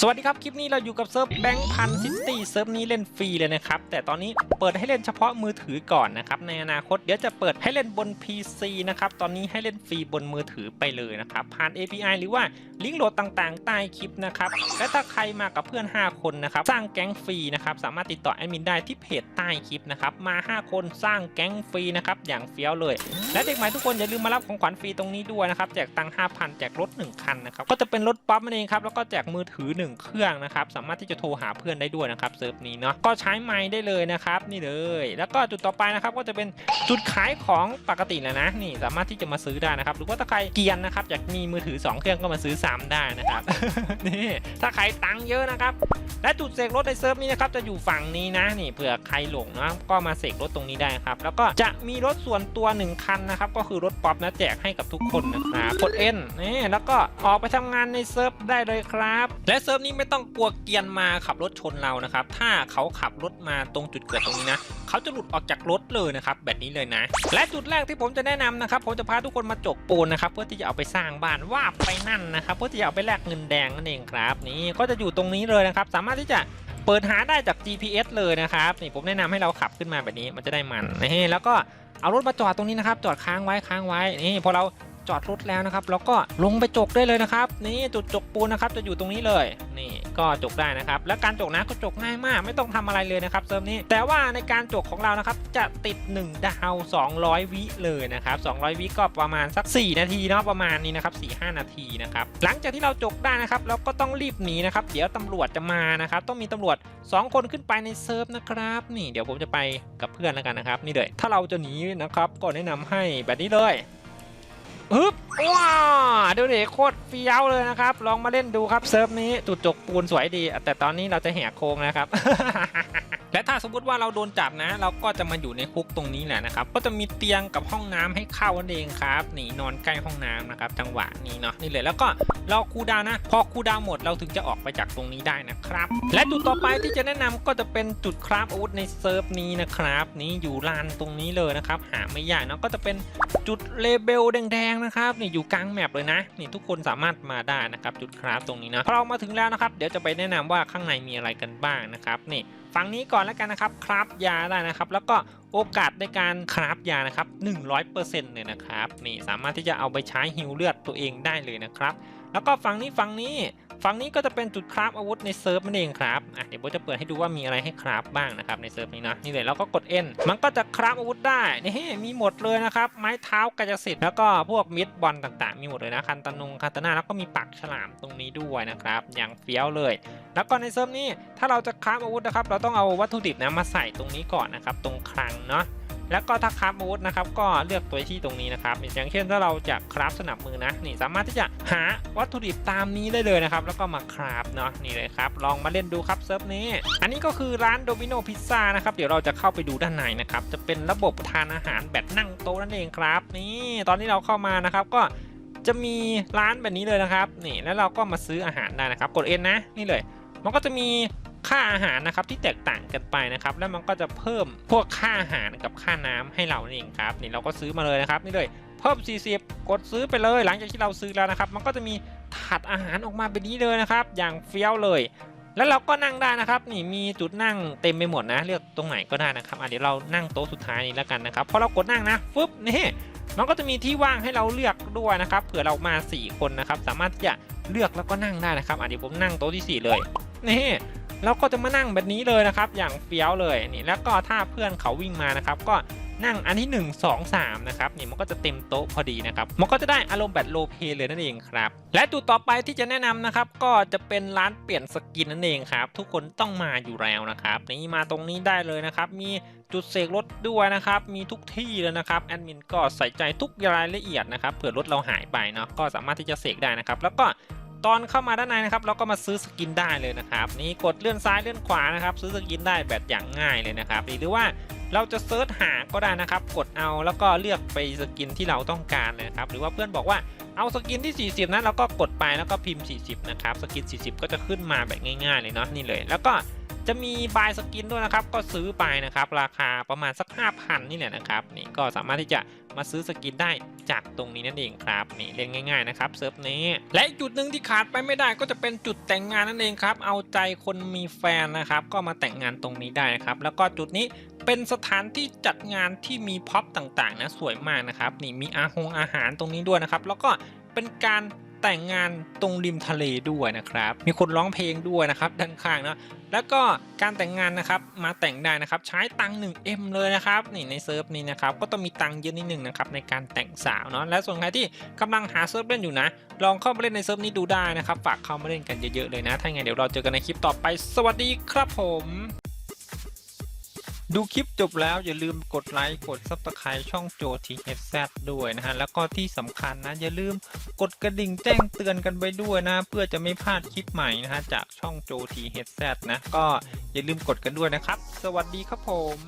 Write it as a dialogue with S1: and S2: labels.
S1: สวัสดีครับ คลิปนี้เราอยู่กับเซิร์ฟแบงค์พันซิตี้เซิร์ฟนี้เล่นฟรีเลยนะครับ แต่ตอนนี้เปิดให้เล่นเฉพาะมือถือก่อนนะครับ ในอนาคตเดี๋ยวจะเปิดให้เล่นบน PC นะครับ ตอนนี้ให้เล่นฟรีบนมือถือไปเลยนะครับ ผ่าน API หรือว่าลิงก์โหลดต่างๆ ใต้คลิปนะครับ และถ้าใครมากับเพื่อน 5 คนนะครับ สร้างแก๊งฟรีนะครับ สามารถติดต่อแอดมินได้ที่เพจใต้คลิปนะครับ มา 5 คนสร้างแก๊งฟรีนะครับอย่างเฟี้ยวเลย และเด็กใหม่ทุกคนอย่าลืมมารับของขวัญฟรีตรงนี้ด้วยนะครับ แจกตังค์5,000แจกรถ1คันนะครับ ก็จะเป็นรถป๊อปนั่นเองครับ แล้วก็แจกมือถือ1เครื่องนะครับ สามารถที่จะโทรหาเพื่อนได้ด้วยนะครับเซิร์ฟนี้เนาะก็ใช้ไมค์ได้เลยนะครับ นี่เลย แล้วก็จุดต่อไปนะครับก็จะเป็นจุดขายของปกติแล้วนะ นี่สามารถที่จะมาซื้อได้นะครับ หรือว่าถ้าใครเกียนนะครับอยากมีมือถือ 2 เครื่องก็มาซื้อ3ได้นะครับนี่ถ้าใครตังค์เยอะนะครับ และจุดเสกรถในเซิร์ฟนี้นะครับจะอยู่ฝั่งนี้นะ นี่เผื่อใครหลงนะก็มาเสกรถตรงนี้ได้ครับ แล้วก็จะมีรถส่วนตัว 1 คันนะครับ ก็คือรถป๊อปนะแจกให้กับทุกคนนะครับกด N นี่แล้วก็ออกไปทำงานในเซิร์ฟได้เลยครับ และเซิร์ฟนี้ไม่ต้องกลัวเกียนมาขับรถชนเรานะครับ ถ้าเขาขับรถมาตรงจุดเกิดตรงนี้นะ เขาจะหลุดออกจากรถเลยนะครับแบบนี้เลยนะ และจุดแรกที่ผมจะแนะนำนะครับ ผมจะพาทุกคนมาจกปูนนะครับ เพื่อที่จะเอาไปสร้างบ้านว่าไปนั่นนะครับ เพื่อที่จะเอาไปแลกเงินแดงนั่นเองครับ นี่ก็จะอยู่ตรงนี้เลยนะครับ สามารถที่จะเปิดหาได้จาก GPS เลยนะครับนี่ผมแนะนำให้เราขับขึ้นมาแบบนี้มันจะได้มันนี่แล้วก็เอารถมาจอดตรงนี้นะครับ จอดค้างไว้ค้างไว้นี่พอเรา จอดรถแล้วนะครับเราก็ลงไปจกได้เลยนะครับ นี่จุดจกปูนนะครับจะอยู่ตรงนี้เลย นี่ก็จกได้นะครับ และการจกนะก็จกง่ายมาก ไม่ต้องทำอะไรเลยนะครับเซิร์ฟนี้ แต่ว่าในการจกของเรานะครับจะติด 1 ดาว 200 วิเลยนะครับ200 วิก็ประมาณสัก 4 นาทีเนาะประมาณนี้นะครับ4-5 นาทีนะครับหลังจากที่เราจกได้นะครับเราก็ต้องรีบหนีนะครับเดี๋ยวตำรวจจะมานะครับต้องมีตำรวจ 2 คนขึ้นไปในเซิร์ฟนะครับนี่เดี๋ยวผมจะไปกับเพื่อนแล้วกันนะครับนี่เลยถ้าเราจะหนีนะครับก็แนะนำให้แบบนี้เลย ฮึบว้าดูดิโคตรเฟี้ยวเลยนะครับ ลองมาเล่นดูครับเซิร์ฟนี้จุดจกปูนสวยดี แต่ตอนนี้เราจะแหกโค้งนะครับ และถ้าสมมติว่าเราโดนจับนะ เราก็จะมาอยู่ในคุกตรงนี้แหละนะครับ ก็จะมีเตียงกับห้องน้ำให้เข้านั่นเองครับนี่นอนใกล้ห้องน้ำนะครับ จังหวะนี้เนาะนี่เลยแล้วก็รอคูดาวนะ พอคูดาวหมดเราถึงจะออกไปจากตรงนี้ได้นะครับ และจุดต่อไปที่จะแนะนำก็จะเป็นจุดคราฟอาวุธในเซิร์ฟนี้นะครับ นี่อยู่ลานตรงนี้เลยนะครับ หาไม่ยากเนาะก็จะเป็นจุดเลเบลแดงๆนะครับนี่อยู่กลางแมปเลยนะนี่ทุกคนสามารถมาได้นะครับ จุดคราฟตรงนี้นะพอเรามาถึงแล้วนะครับ เดี๋ยวจะไปแนะนำว่าข้างในมีอะไรกันบ้างนะครับนี่ ฝั่งนี้ก่อนแล้วกันนะครับคราฟยาได้นะครับ แล้วก็โอกาสในการคราฟยานะครับ100%เลยนะครับนี่สามารถที่จะเอาไปใช้ฮิวเลือดตัวเองได้เลยนะครับ แล้วก็ฝั่งนี้ฝั่งนี้ฝั่งนี้ก็จะเป็นจุดคราฟอาวุธในเซิร์ฟนั่นเองครับอะเดี๋ยว ก็จะเปิดให้ดูว่ามีอะไรให้คราฟบ้างนะครับในเซิร์ฟนี้นะนี่เลยเราก็กด N มันก็จะคราฟอาวุธได้นี่มีหมดเลยนะครับไม้เท้ากายสิทธิ์แล้วก็พวกมิดบอลต่างๆ มีหมดเลยนะคันตะนงคันตนาแล้วก็มีปักฉลามตรงนี้ด้วยนะครับอย่างเฟี้ยวเลย แล้วก็ในเซิร์ฟนี้ถ้าเราจะคราฟอาวุธนะครับเราต้องเอาวัตถุดิบนะมาใส่ตรงนี้ก่อนนะครับตรงคลังเนาะ แล้วก็ถ้าคราฟอาวุธนะครับก็เลือกตัวที่ตรงนี้นะครับอย่างเช่นถ้าเราจะคราฟสนับมือนะนี่สามารถที่จะหาวัตถุดิบตามนี้ได้เลยนะครับแล้วก็มาคราฟเนาะนี่เลยครับลองมาเล่นดูครับเซิร์ฟนี้ อันนี้ก็คือร้านโดมิโนพิซซ่านะครับเดี๋ยวเราจะเข้าไปดูด้านในนะครับจะเป็นระบบทานอาหารแบบนั่งโต๊ะนั่นเองครับนี่ตอนที่เราเข้ามานะครับก็จะมีร้านแบบนี้เลยนะครับนี่แล้วเราก็มาซื้ออาหารได้นะครับกด N นะนี่เลย มันก็จะมี ค่าอาหารนะครับที่แตกต่างกันไปนะครับ แล้วมันก็จะเพิ่มพวกค่าอาหารกับค่าน้ำให้เรานั่เองครับนี่เราก็ซื้อมาเลยนะครับนี่เลยเพิ่ม 40 กดซื้อไปเลย หลังจากที่เราซื้อแล้วนะครับ มันก็จะมีถาดอาหารออกมาแบบนี้เลยนะครับ อย่างเฟี้ยวเลย แล้วเราก็นั่งได้นะครับ นี่มีจุดนั่งเต็มไปหมดนะ เลือกตรงไหนก็ได้นะครับอะเดี๋ยวเรานั่งโต๊ะสุดท้ายนี้แล้วกันนะครับพอเรากดนั่งนะฟึบนี่มันก็จะมีที่ว่างให้เราเลือกด้วยนะครับเผื่อเรามา 4 คนนะครับ สามารถที่จะเลือกแล้วก็นั่งได้นะครับอะเดี๋ยวผมนั่งโต๊ะที่ 4 เลยนี่ เราก็จะมานั่งแบบนี้เลยนะครับ อย่างเฟี้ยวเลยนี่แล้วก็ถ้าเพื่อนเขาวิ่งมานะครับ ก็นั่งอันที่ 1 2 3 นะครับนี่มันก็จะเต็มโต๊ะพอดีนะครับ มันก็จะได้อารมณ์แบบโลเพเลยนั่นเองครับ และจุดต่อไปที่จะแนะนำนะครับ ก็จะเป็นร้านเปลี่ยนสกินนั่นเองครับ ทุกคนต้องมาอยู่แล้วนะครับ นี่มาตรงนี้ได้เลยนะครับ มีจุดเสกรถด้วยนะครับ มีทุกที่เลยนะครับแอดมินก็ใส่ใจทุกรายละเอียดนะครับเผื่อรถเราหายไปเนาะก็สามารถที่จะเสกได้นะครับ แล้วก็ ตอนเข้ามาด้านในนะครับเราก็มาซื้อสกินได้เลยนะครับนี่กดเลื่อนซ้ายเลื่อนขวานะครับ ซื้อสกินได้แบบอย่างง่ายเลยนะครับหรือว่าเราจะเซิร์ชหาก็ได้นะครับ กดเอาแล้วก็เลือกไปสกินที่เราต้องการเลยครับหรือว่าเพื่อนบอกว่าเอาสกินที่ 40นั้นเราก็กดไปแล้วก็พิมพ์ 40 นะครับ สกิน 40 ก็จะขึ้นมาแบบง่าย ๆ เลยเนาะนี่เลย แล้วก็ จะมีบายสกินด้วยนะครับ ก็ซื้อไปนะครับ ราคาประมาณสัก 5,000 นี่แหละนะครับ นี่ก็สามารถที่จะมาซื้อสกินได้จากตรงนี้นั่นเองครับนี่เล่นง่ายๆนะครับเซิร์ฟนี้ และอีกจุดหนึ่งที่ขาดไปไม่ได้ก็จะเป็นจุดแต่งงานนั่นเองครับ เอาใจคนมีแฟนนะครับ ก็มาแต่งงานตรงนี้ได้นะครับ แล้วก็จุดนี้เป็นสถานที่จัดงานที่มีพ็อปต่างๆนะสวยมากนะครับ นี่มีอาหงอาหารตรงนี้ด้วยนะครับ แล้วก็เป็นการ แต่งงานตรงริมทะเลด้วยนะครับ มีคนร้องเพลงด้วยนะครับด้านข้างนะแล้วก็การแต่งงานนะครับมาแต่งได้นะครับใช้ตังค์ 1M เลยนะครับนี่ในเซิร์ฟนี้นะครับก็ต้องมีตังค์เยอะนิดหนึ่งนะครับในการแต่งสาวเนาะและส่วนใครที่กำลังหาเซิร์ฟเล่นอยู่นะ ลองเข้ามาเล่นในเซิร์ฟนี้ดูได้นะครับฝากเข้ามาเล่นกันเยอะๆเลยนะถ้าไงเดี๋ยวเราเจอกันในคลิปต่อไป สวัสดีครับผม ดูคลิปจบแล้วอย่าลืมกดไลค์กด s u b สไครต์ช่องโจทีเอซด้วยนะฮะ แล้วก็ที่สำคัญนะ อย่าลืมกดกระดิ่งแจ้งเตือนกันไปด้วยนะ เพื่อจะไม่พลาดคลิปใหม่นะฮะ จากช่องโจทีเฮดแซนะ ก็อย่าลืมกดกันด้วยนะครับ สวัสดีครับผม